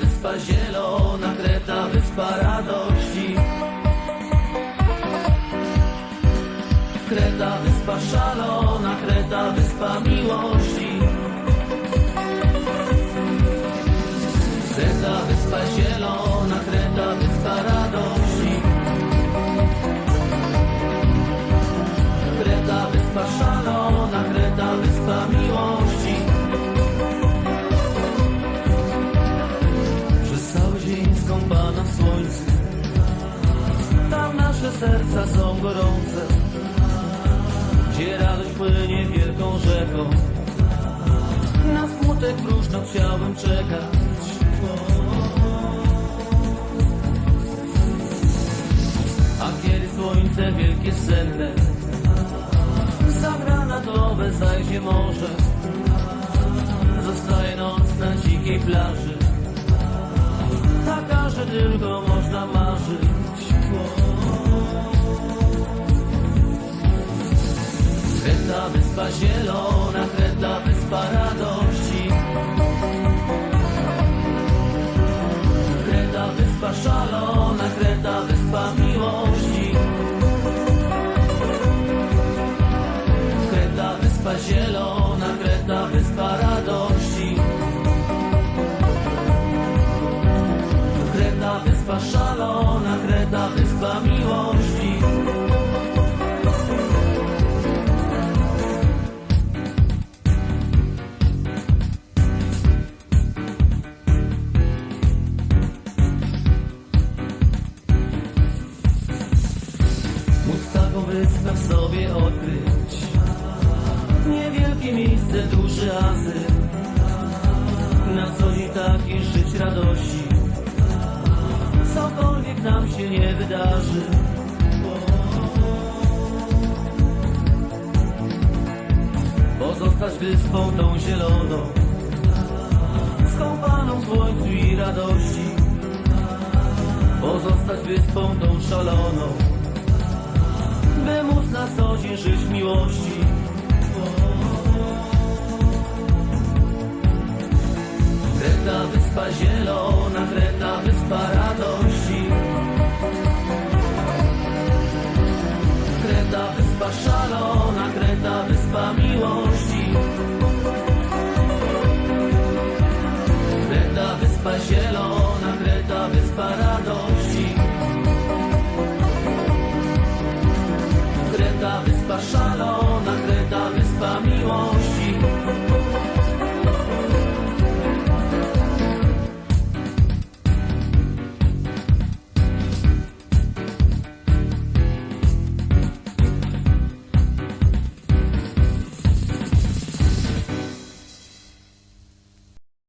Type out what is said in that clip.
Wyspa zielona, Kreta, wyspa radości. Kreta, wyspa szalona, Kreta, wyspa miłości. Serca są gorące. Gdzie radość płynie wielką rzeką? Na smutek próżno chciałbym czekać. A kiedy słońce wielkie senne Za granatowe zajdzie morze. Zostaje noc na dzikiej plaży. Taka, że tylko można marzyć wyspa zielona, Kreta, wyspa radości. Kreta, wyspa szalona, Kreta, wyspa miłości. Kreta, wyspa zielona, Kreta, wyspa radości. Kreta, wyspa szalona, Kreta, wyspa miłości Wyspę w sobie odkryć Niewielkie miejsce, duży azyl Na co dzień takiej żyć radości. Cokolwiek nam się nie wydarzy. Pozostać wyspą tą zieloną Skąpaną w słońcu i radości. Pozostać wyspą tą szaloną krzyż miłości. Kreta, wyspa zielona, Kreta, wyspa radości. Kreta, wyspa szalona, Kreta, wyspa miłości. Kreta, wyspa zielona, Kreta, wyspa radości.